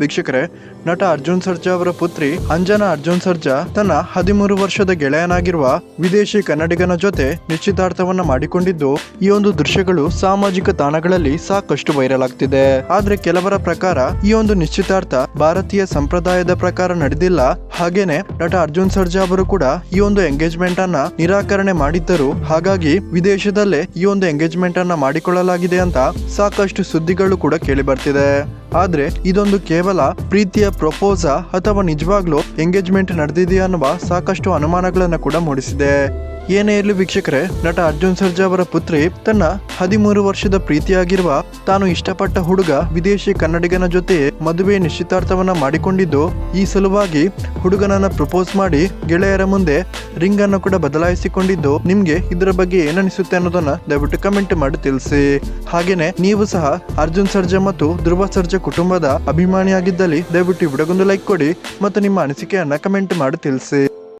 ವೀಕ್ಷಕರೇ, ನಟ ಅರ್ಜುನ್ ಸರ್ಜಾ ಅವರ ಪುತ್ರಿ ಅಂಜನಾ ಅರ್ಜುನ್ ಸರ್ಜಾ ತನ್ನ ಹದಿಮೂರು ವರ್ಷದ ಗೆಳೆಯನಾಗಿರುವ ವಿದೇಶಿ ಕನ್ನಡಿಗನ ಜೊತೆ ನಿಶ್ಚಿತಾರ್ಥವನ್ನ ಮಾಡಿಕೊಂಡಿದ್ದು, ಈ ಒಂದು ದೃಶ್ಯಗಳು ಸಾಮಾಜಿಕ ತಾಣಗಳಲ್ಲಿ ಸಾಕಷ್ಟು ವೈರಲ್ ಆಗ್ತಿದೆ. ಆದ್ರೆ ಕೆಲವರ ಪ್ರಕಾರ ಈ ಒಂದು ನಿಶ್ಚಿತಾರ್ಥ ಭಾರತೀಯ ಸಂಪ್ರದಾಯದ ಪ್ರಕಾರ ನಡೆದಿಲ್ಲ. ಹಾಗೇನೆ ನಟ ಅರ್ಜುನ್ ಸರ್ಜಾ ಅವರು ಕೂಡ ಈ ಒಂದು ಎಂಗೇಜ್ಮೆಂಟ್ ಅನ್ನ ನಿರಾಕರಣೆ ಮಾಡಿದ್ದರು. ಹಾಗಾಗಿ ವಿದೇಶದಲ್ಲೇ ಈ ಒಂದು ಎಂಗೇಜ್ಮೆಂಟ್ ಅನ್ನ ಮಾಡಿಕೊಳ್ಳಲಾಗಿದೆ ಅಂತ ಸಾಕಷ್ಟು ಸುದ್ದಿಗಳು ಕೂಡ ಕೇಳಿ ಬರ್ತಿದೆ. ಆದ್ರೆ ಇದೊಂದು ಕೇವಲ ಪ್ರೀತಿಯ ಪ್ರಪೋಸ ಅಥವಾ ನಿಜವಾಗ್ಲೂ ಎಂಗೇಜ್ಮೆಂಟ್ ನಡೆದಿದೆಯಾ ಅನ್ನುವ ಸಾಕಷ್ಟು ಅನುಮಾನಗಳನ್ನ ಕೂಡ ಮೂಡಿಸಿದೆ. ಏನೇ ಇರಲಿ ವೀಕ್ಷಕರೇ, ನಟ ಅರ್ಜುನ್ ಸರ್ಜಾ ಅವರ ಪುತ್ರಿ ತನ್ನ ಹದಿಮೂರು ವರ್ಷದ ಪ್ರೀತಿಯಾಗಿರುವ ತಾನು ಇಷ್ಟಪಟ್ಟ ಹುಡುಗ ವಿದೇಶಿ ಕನ್ನಡಿಗನ ಜೊತೆ ಮದುವೆ ನಿಶ್ಚಿತಾರ್ಥವನ್ನ ಮಾಡಿಕೊಂಡಿದ್ದು, ಈ ಸಲುವಾಗಿ ಹುಡುಗನನ್ನ ಪ್ರಪೋಸ್ ಮಾಡಿ ಗೆಳೆಯರ ಮುಂದೆ ರಿಂಗ್ ಅನ್ನು ಕೂಡ ಬದಲಾಯಿಸಿಕೊಂಡಿದ್ದು, ನಿಮ್ಗೆ ಇದರ ಬಗ್ಗೆ ಏನನಿಸುತ್ತೆ ಅನ್ನೋದನ್ನ ದಯವಿಟ್ಟು ಕಮೆಂಟ್ ಮಾಡಿ ತಿಳಿಸಿ. ಹಾಗೇನೆ, ನೀವು ಸಹ ಅರ್ಜುನ್ ಸರ್ಜಾ ಮತ್ತು ಧ್ರುವ ಸರ್ಜಾ ಕುಟುಂಬದ ಅಭಿಮಾನಿಯಾಗಿದ್ದಲ್ಲಿ ದಯವಿಟ್ಟು ವಿಡಗೊಂದು ಲೈಕ್ ಕೊಡಿ ಮತ್ತು ನಿಮ್ಮ ಅನಿಸಿಕೆಯನ್ನ ಕಮೆಂಟ್ ಮಾಡಿ ತಿಳಿಸಿ.